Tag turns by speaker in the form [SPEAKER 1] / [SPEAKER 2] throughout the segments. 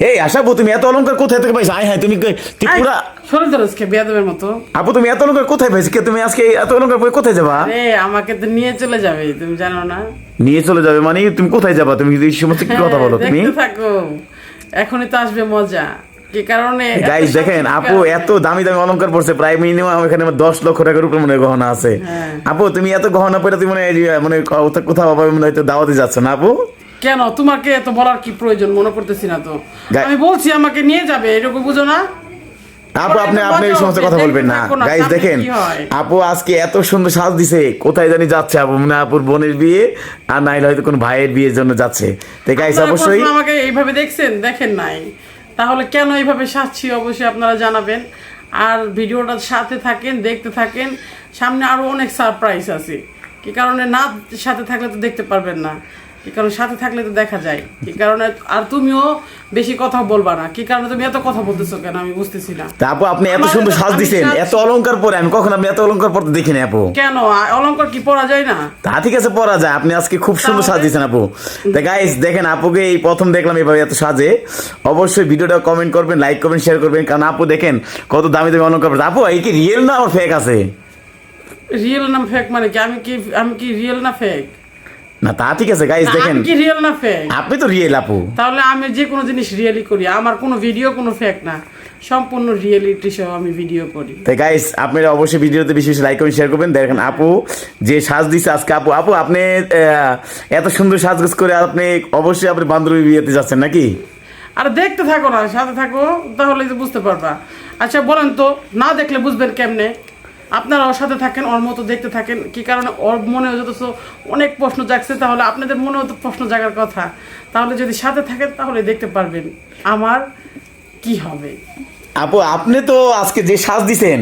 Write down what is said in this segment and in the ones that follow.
[SPEAKER 1] এই তুমি এত অলংকার কোথায় থেকে পাইছো? আয় হ্যাঁ তুমি কে- কি পুরা
[SPEAKER 2] শরীর ধরেছে বেয়াদবের মতো।
[SPEAKER 1] আপু তুমি এত অলংকার কোথায় পাইছো? কে তুমি আজকে এত অলংকার পরে কোথায় যাবা?
[SPEAKER 2] আমাকে তো নিয়ে চলে যাবে তুমি জানো না।
[SPEAKER 1] নিয়ে চলে যাবে মানে তুমি কোথায় যাবা? তুমি এই সমস্ত কি কথা বলো তুমি?
[SPEAKER 2] থাকো। এখনই তো আসবে মজা। কি কারণে
[SPEAKER 1] গাইস দেখেন আপু এত দামি দামি অলংকার পড়ছে প্রায় মিনিমাম এখানে দশ লক্ষ টাকার উপরে মনে গহনা আছে।
[SPEAKER 2] হ্যাঁ।
[SPEAKER 1] আপু তুমি এত গহনা পরে তুমি মনে মানে কোথাও পাবে মনে হয়তো দাওয়াতে যাচ্ছ না আপু?
[SPEAKER 2] কেন? তোমাকে এত বলার কি প্রয়োজন? মনে করতেছি না তো। আমি বলছি আমাকে নিয়ে যাবে এরকম বুঝো না?
[SPEAKER 1] আপু আপনি আপনি এই সমস্ত কথা বলবেন না। গাইস দেখেন আপু আজকে এত সুন্দর সাজ দিছে কোথায় জানি যাচ্ছে আপু মানে আপুর বোনের বিয়ে আর নাইলে হয়তো কোন ভাইয়ের বিয়ের জন্য যাচ্ছে। তো গাইস
[SPEAKER 2] আপনারা
[SPEAKER 1] অবশ্যই
[SPEAKER 2] আমাকে এইভাবে দেখছেন? দেখেন নাই। তাহলে কেন এইভাবে সাজছি? অবশ্যই আপনারা জানাবেন। আর ভিডিওটার সাথে থাকেন দেখতে থাকেন। সামনে আরও অনেক সারপ্রাইজ আছে। কি কারণে না সাথে থাকলে তো দেখতে পারবেন না। কি কারণে? সাথে থাকলে তো দেখা যায়। কি কারণে? আর তুমিও বেশি কথা বলবা না। কি কারণে তুমি এত কথা বলতেছো কেন? আমি বুঝতেছি না।
[SPEAKER 1] আপু আপনি এত সুন্দর সাজ দিছেন। এত অলংকার পরে আমি কখন আপনি এত অলংকার পরতে দেখিনি আপু?
[SPEAKER 2] কেন? অলংকার কি পরা যায় না?
[SPEAKER 1] তা ঠিক আছে পরা যায়। আপনি আজকে খুব সুন্দর সাজ দিয়েছেন আপু। তা গাইস দেখেন আপুকে এই প্রথম দেখলাম এভাবে এত সাজে। অবশ্যই ভিডিওটা কমেন্ট করবেন লাইক করবেন শেয়ার করবেন। কারণ আপু দেখেন কত দামি দামি অলংকার পরছে। আপু এই কি রিয়েল না আমার ফেক আছে?
[SPEAKER 2] রিয়েল না ফেক মানে কি? আমি কি আমি কি রিয়েল না ফেক
[SPEAKER 1] না তা ঠিক আছে গাইস দেখেন।
[SPEAKER 2] কি রিয়েল না ফেক
[SPEAKER 1] আপনি তো রিয়েল আপু।
[SPEAKER 2] তাহলে আমি যে কোনো জিনিস রিয়েলি করি আমার কোনো ভিডিও কোনো ফেক না। সম্পূর্ণ রিয়েলিটি সহ আমি ভিডিও করি।
[SPEAKER 1] তাই গাইস আপনারা অবশ্যই ভিডিওতে লাইক শেয়ার করবেন দেখেন আপু যে সাজ দিছে আজকে আপু আপু আপনি এত সুন্দর সাজগোজ করে আপনি অবশ্যই আপনি বান্ধবী বিয়েতে যাচ্ছেন নাকি?
[SPEAKER 2] আর দেখতে থাকো না সাথে থাকো তাহলে বুঝতে পারবা। আচ্ছা বলেন তো না দেখলে বুঝবেন কেমনে? আপনারা ওর সাথে থাকেন ওর মতো দেখতে থাকেন। কি কারণে? ওর মনে যত অনেক প্রশ্ন জাগছে। তাহলে আপনাদের মনেও তো প্রশ্ন জাগার কথা। তাহলে যদি সাথে থাকেন তাহলে দেখতে পারবেন আমার কি হবে।
[SPEAKER 1] আপু আপনি তো আজকে যে সাজ দিছেন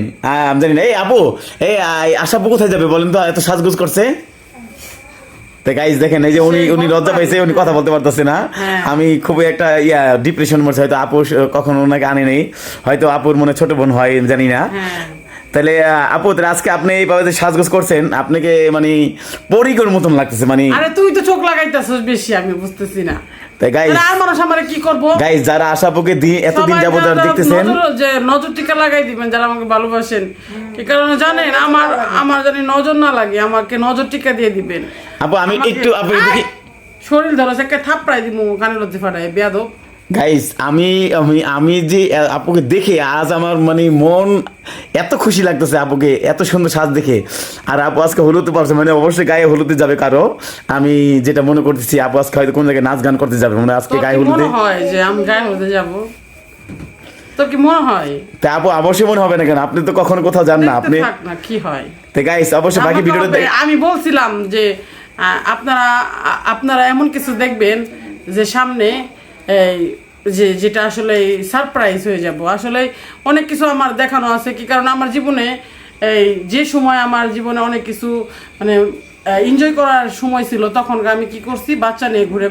[SPEAKER 1] আমি জানি না। এই আপু এই আশাপু কোথায় যাবে বলেন তো? এত সাজগোজ করছে। তো গাইজ দেখেন এই যে উনি উনি লজ্জা পাইছে উনি কথা বলতে পারতেছে না।
[SPEAKER 2] হ্যাঁ।
[SPEAKER 1] আমি খুবই একটা ইয়া ডিপ্রেশন মধ্যে হয়তো আপু কখনো ওনাকে আনে নেই। হয়তো আপুর মনে ছোট বোন হয় জানি না।
[SPEAKER 2] হ্যাঁ।
[SPEAKER 1] তাহলে আপু তাহলে আজকে আপনি এইভাবে যে সাজগোজ করছেন আপনাকে মানে পরিকর মতন লাগতেছে মানে
[SPEAKER 2] আরে তুই তো চোখ লাগাইতেছিস বেশি আমি বুঝতেছি না।
[SPEAKER 1] তাই
[SPEAKER 2] তাহলে আর মানুষ আমার কি করব?
[SPEAKER 1] গাইজ যারা যাবত
[SPEAKER 2] যারা
[SPEAKER 1] দেখতেছেন
[SPEAKER 2] যে নজর টিকা লাগাই দিবেন যারা আমাকে ভালোবাসেন। কি কারণে জানেন? আমার আমার জানি নজর না লাগে আমাকে নজর টিকা দিয়ে দিবেন।
[SPEAKER 1] আপু আমি একটু আপু
[SPEAKER 2] শরীর ধরো সে একটা থাপড়াই দিব কানের লজ্জে ফাটাই বেয়াদব।
[SPEAKER 1] গাইস আমি আমি আমি যে আপুকে দেখে আজ আমার মানে মন এত খুশি লাগতেছে আপুকে এত সুন্দর সাজ দেখে। আর আপু আজকে হলুদে পারছে মানে অবশ্যই গায়ে হলুদে যাবে কারও। আমি যেটা মনে করতেছি আপু আজকে হয়তো কোন জায়গায় নাচ গান করতে যাবে মানে আজকে গায়ে হলুদে।
[SPEAKER 2] হয় যে আমি গায়ে হলুদে যাব? তোর কি মনে হয়?
[SPEAKER 1] তা আপু অবশ্যই মনে হবে না কেন? আপনি তো কখনো কোথাও যান না আপনি
[SPEAKER 2] না কি হয়?
[SPEAKER 1] তো গাইস অবশ্যই বাকি ভিডিওটা
[SPEAKER 2] আমি বলছিলাম যে আপনারা আপনারা এমন কিছু দেখবেন যে সামনে যে, যেটা আসলে সারপ্রাইজ হয়ে যাব। আসলে অনেক কিছু আমার দেখানো আছে কি, কারণ আমার জীবনে এই যে সময় আমার জীবনে অনেক কিছু মানে এনজয় করার সময় ছিল, তখন আমি কি করছি, বাচ্চা নিয়ে ঘুরে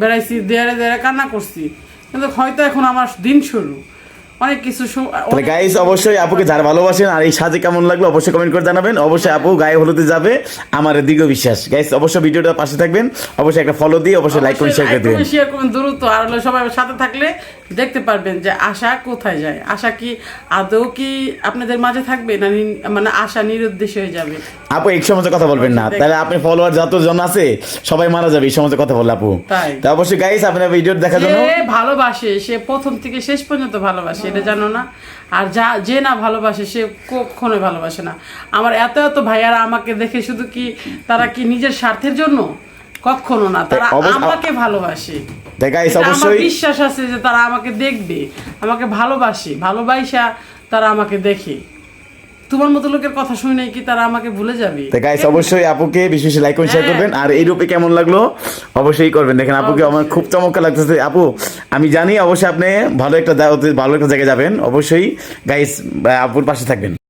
[SPEAKER 2] বেড়াইছি, দেয়ারে দেয়ারে কান্না করছি। কিন্তু হয়তো এখন আমার দিন শুরু। অনেক কিছু
[SPEAKER 1] তাহলে গাইস অবশ্যই আপুকে যারা ভালোবাসেন আর এই সাজে কেমন লাগল অবশ্যই কমেন্ট করে জানাবেন। অবশ্যই আপু গায়ে হলুদে যাবে আমার দীর্ঘ বিশ্বাস। গাইস অবশ্যই ভিডিওটা পাশে থাকবেন অবশ্যই একটা ফলো দিয়ে অবশ্যই লাইক করে শেয়ার করে
[SPEAKER 2] শেয়ার করবেন দ্রুত। আর হলো সবাই সাথে থাকলে দেখতে পারবেন যে আশা কোথায় যায়। আশা কি আদৌ কি আপনাদের মাঝে থাকবে না মানে আশা নিরুদ্দেশ হয়ে যাবে?
[SPEAKER 1] আপু এই সমাজে কথা বলবেন না। তাহলে আপনি ফলোয়ার যত জন আছে সবাই মারা যাবে এই সমাজে কথা বললে আপু।
[SPEAKER 2] তাই।
[SPEAKER 1] অবশ্যই গাইস আপনার ভিডিও দেখার জন্য
[SPEAKER 2] ভালোবাসে সে প্রথম থেকে শেষ পর্যন্ত ভালোবাসে। এটা জানো না। আর যা যে না ভালোবাসে সে কখনোই ভালোবাসে না। আমার এত এত ভাইয়ারা আমাকে দেখে শুধু কি তারা কি নিজের স্বার্থের জন্য? কখনো না। তারা আমাকে ভালোবাসে।
[SPEAKER 1] অবশ্যই
[SPEAKER 2] বিশ্বাস আছে যে তারা আমাকে দেখবে আমাকে ভালোবাসে ভালোবাসা তারা আমাকে দেখে। তোমার মতো লোকের কথা শুনে কি তারা আমাকে ভুলে যাবে?
[SPEAKER 1] তো গাইস অবশ্যই আপুকে বেশি বেশি লাইক করে শেয়ার। করবেন। আর এই রূপে কেমন লাগল? অবশ্যই করবেন। দেখেন আপুকে আমার খুব চমৎকার লাগতেছে। আপু আমি জানি অবশ্যই আপনি ভালো একটা ভালো একটা জায়গায় যাবেন। অবশ্যই গাইস আপুর পাশে থাকবেন।